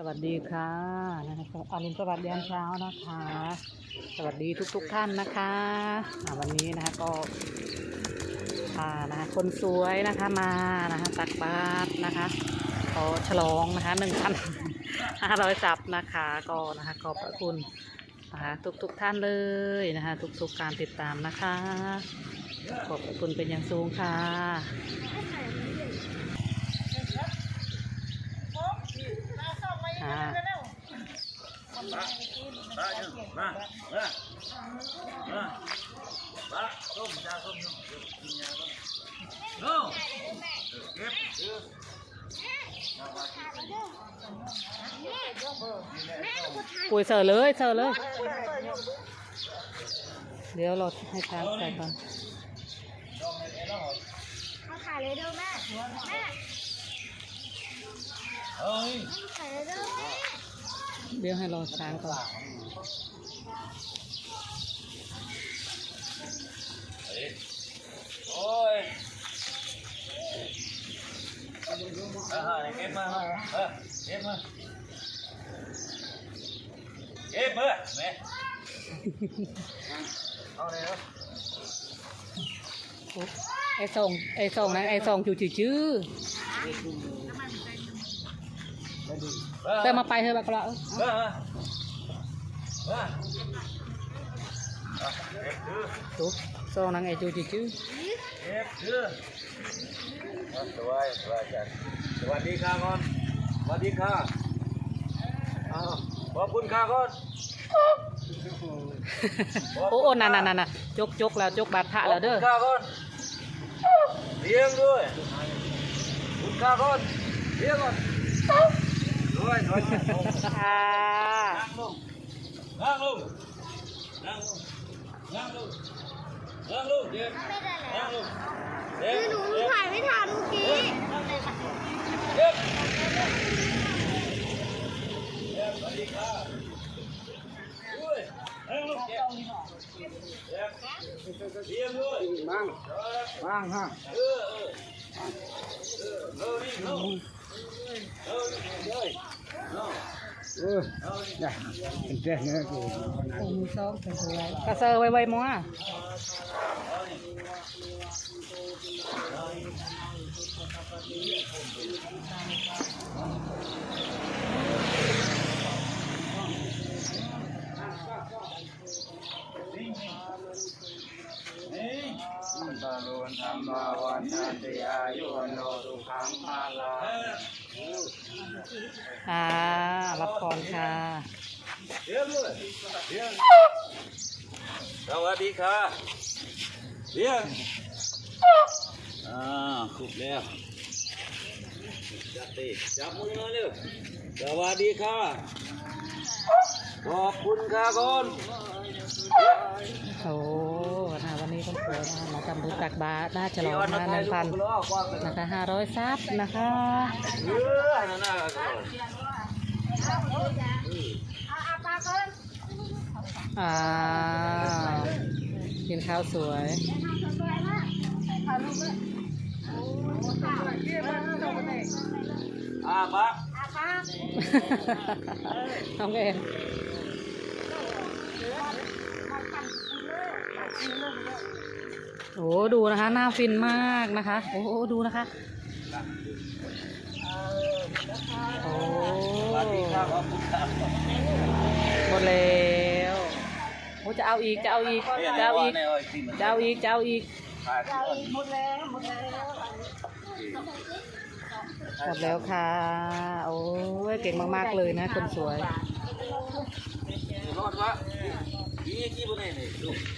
สวัสดีค่ะนะคะอรุณสวัสดิ์ยามเช้านะคะ สวัสดีทุกๆทท่านนะคะวันนี้นะคะก็พานะคะคนสวยนะคะมานะคะตักบาตรนะคะขอฉลองนะคะหนึ่งพันห้าร้อยจับนะคะก็นะคะขอบพระคุณนะคะทุกๆทท่านเลยนะคะทุกๆการติดตามนะคะ ขอบพระคุณเป็นอย่างสูงค่ะ อ่า มา มา มา มามาส้มจ้าส้มส้มกินยาส้มโน่เก็บ ปุ๋ยเสิร์เลยเสิร์เลย เดี๋ยวเราให้ช้างใส่ก่อนมาถ่ายเลยด้อแม่แม่ เดี๋ยวให้รอช้างก่อนโอ้ยอ่าเก็บมาเก็บมาเก็บมาแม่เอาเลยเนาะไอ้ส่งไอ้ส่งนะไอ้ส่งจูจื้อจื้อ เติมมาไปเถอะบักละเออตุ๊กส่งนางไอจูจื้อจื้อเก็บถือสวัสดีสวัสดีสวัสดีค่ะก่อนสวัสดีค่ะขอบคุณค่ะก่อนโอ้โอ้นั่นนั่นนั่นจกจกแล้วจกบาดพระแล้วเด้อขอบคุณค่ะก่อนเลี้ยงด้วยคุณค่ะก่อนเลี้ยงก่อน ค่ะนั่งลงนั่งลงนั่งลงนั่งลงนั่งลงเดี๋ยวไม่ได้แล้วนั่งลงเดี๋ยวคือหนูเดี๋ยวถ่ายไม่ทันเมื่อกี้เดี๋ยวเดี๋ยวสวัสดีค่ะด้วยนั่งลงเดี๋ยวเดี๋ยวเลี้ยงด้วยมั่งมั่งฮะเออเออเออเออนี่เนาะเออนี่เลยเนาะ เออเนี่ยเป็นแจ้งนะกูโอ้มีซองสวยๆกระเซอร์ไว้ๆมั้งตาลุนธรรมาวันติอายุวันโนสุขังภาลา ค่ะรับพรค่ะ สวัสดีค่ะเดี๋ยวอ่าครบแล้วจัดติจับมือมาเร็วสวัสดีค่ะ ขอบคุณค่ะก่อนโอ้ คนสวยนะคะมาทำบุญตักบาตรน่าจะลองมาหนึ่งพันนะคะห้าร้อยซับนะคะเออนั่นน่ะก็เอาอาปากก่อนอ่ากินข้าวสวยสวยมากถ่ายรูปด้วยโอ้ถ่ายเยี่ยมมากเลยอ่าปะอาปากน้องเอง โอ้ดูนะคะ หน้าฟินมากนะคะ โอ้ดูนะคะโอ้หมดแล้วโอ้จะเอาอีกจะเอาอีกจะเอาอีกจะเอาอีกจะเอาอีกหมดแล้วหมดแล้วจบแล้วค่ะ โอ้ยเก่งมาก ๆ เลยนะ คนสวยรอดวะยี่กี่บนนี่นี่ลูกมันเข้าใจกันบ่เออนี่นี่เฮาว่านี่เอ๊ะว่าเฮ้ยว่าอันนั่นไงนี่เออนี่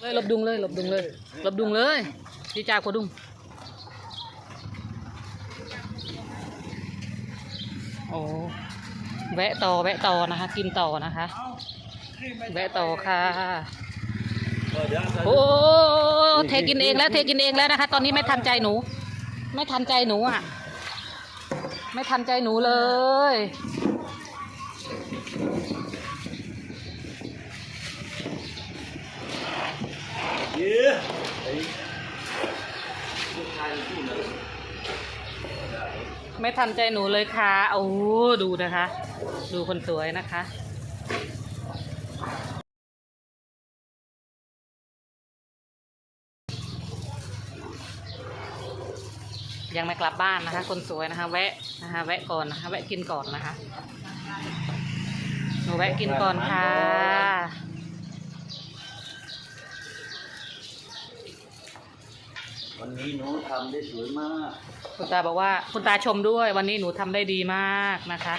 เลยหลบดุงเลยหลบดุงเลยหลบดุงเลยดีจ่ากว่าดุงโอ้แวะต่อแวะต่อนะคะ กินต่อนะคะ แวะต่อค่ะ โอ้เทกินเองแล้วเทกินเองแล้วนะคะ ตอนนี้ไม่ทันใจหนู ไม่ทันใจหนูอะ ไม่ทันใจหนูเลยไม่ทันใจหนูเลยค่ะ โอ้ ดูนะคะ ดูคนสวยนะคะ ยังไม่กลับบ้านนะคะ คนสวยนะคะ แวะนะคะ แวะก่อนนะคะแวะกินก่อนนะคะหนูแวะกินก่อนค่ะวันนี้หนูทำได้สวยมาก คุณตาบอกว่าคุณตาชมด้วย วันนี้หนูทำได้ดีมากนะคะ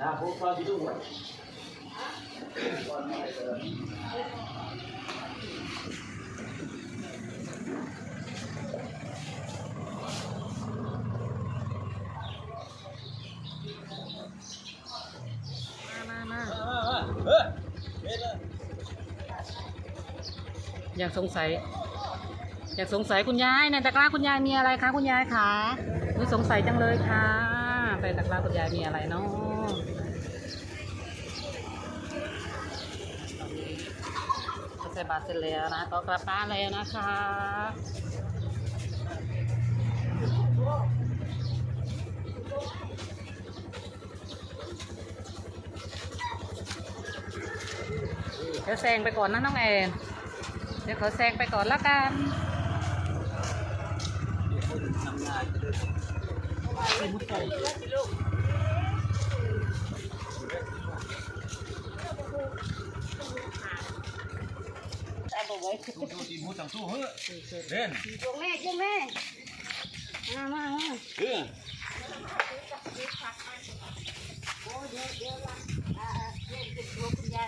นะพวกเราที่ดู มามาเฮ้ยเฮ้ยยังสงสัย อยากสงสัยคุณยายในตะกร้าคุณยายมีอะไรคะคุณยายคะอุ๊ยสงสัยจังเลยค่ะในตะกร้าคุณยายมีอะไรเนาะก็ใส่บาตรเสร็จแล้วนะ ก็กลับบ้านแล้วนะคะเดี๋ยวแซงไปก่อนนะน้องแอนเดี๋ยวขอแซงไปก่อนละกันคนทำงา นจะได้แต่บอกไว้ดูดูดีมูต่างสู้เฮ้ยเล่นจงแม่จงแม่มามามาเออ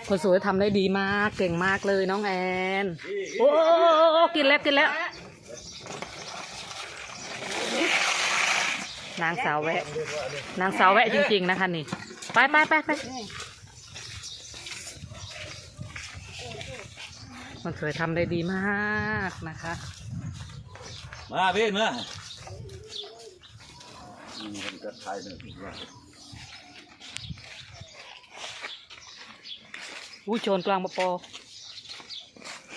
คนสวยทำได้ดีมากเก่งมากเลยน้องแอนโอ้โอ้โอ้โอ้กินแล้วกินแล้ว นางสาวแวะ นางสาวแวะจริง ๆ นะคะนี่ ไปไปไปไป คนสวยทำได้ดีมากนะคะ มาเบ้นมาอืมมันก็ทายหนึ่งว่าอู้โชนกลางปะปอ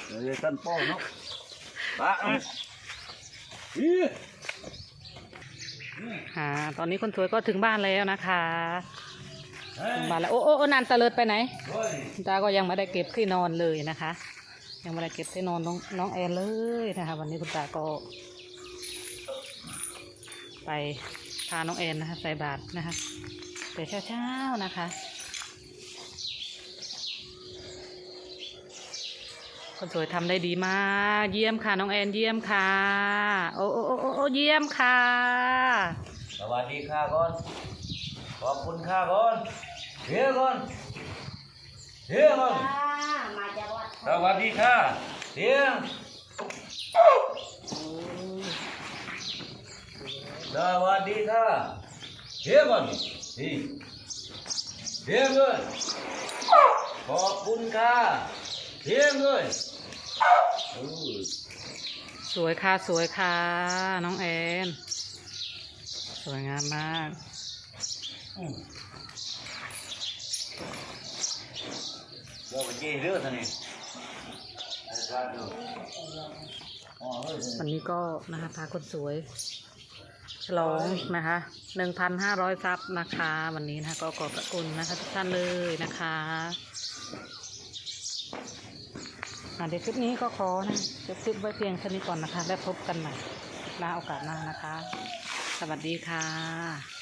เดี๋ยวท่านป้อเนาะปะเอาอี๋อ่าตอนนี้คนสวยก็ถึงบ้านแล้วนะคะเฮ้ยถึงบ้านแล้วโอ้โอ้โอ้นานตะเลิดไปไหนโอ้ยคุณตาก็ยังไม่ได้เก็บที่นอนเลยนะคะ ยังไม่ได้เก็บที่นอนน้องน้องแอนเลยนะคะ วันนี้คุณตาก็ ไปพาน้องแอนนะคะใส่บาตรนะคะแต่เช้าๆนะคะคนสวยทำได้ดีมาก เยี่ยมค่ะ น้องแอนเยี่ยมค่ะโอ้โอ้โอ้โอ้โอ้เยี่ยมค่ะ สวัสดีค่ะก่อนขอบคุณค่ะก่อนเฮียก่อนเฮียก่อนมาจากวัด สวัสดีค่ะเฮียสวัสดีค่ะเฮียก่อนนี่เฮียเลยขอบคุณค่ะเฮียเลยเออสวยค่ะสวยค่ะน้องแอนสวยงามมากอืมเดี๋ยวไปเจอเรื่องท่าน วันนี้ก็นะคะพาคนสวย ฉลองนะคะหนึ่งพันห้าร้อยซับนะคะ วันนี้นะคะก็ขอบพระคุณนะคะทุกท่านเลยนะคะอะเดี๋ยวคลิปนี้ก็ขอนะจบคลิปไว้เพียงเท่านี้ก่อนนะคะ แล้วพบกันใหม่หน้าโอกาสหน้านะคะ สวัสดีค่ะ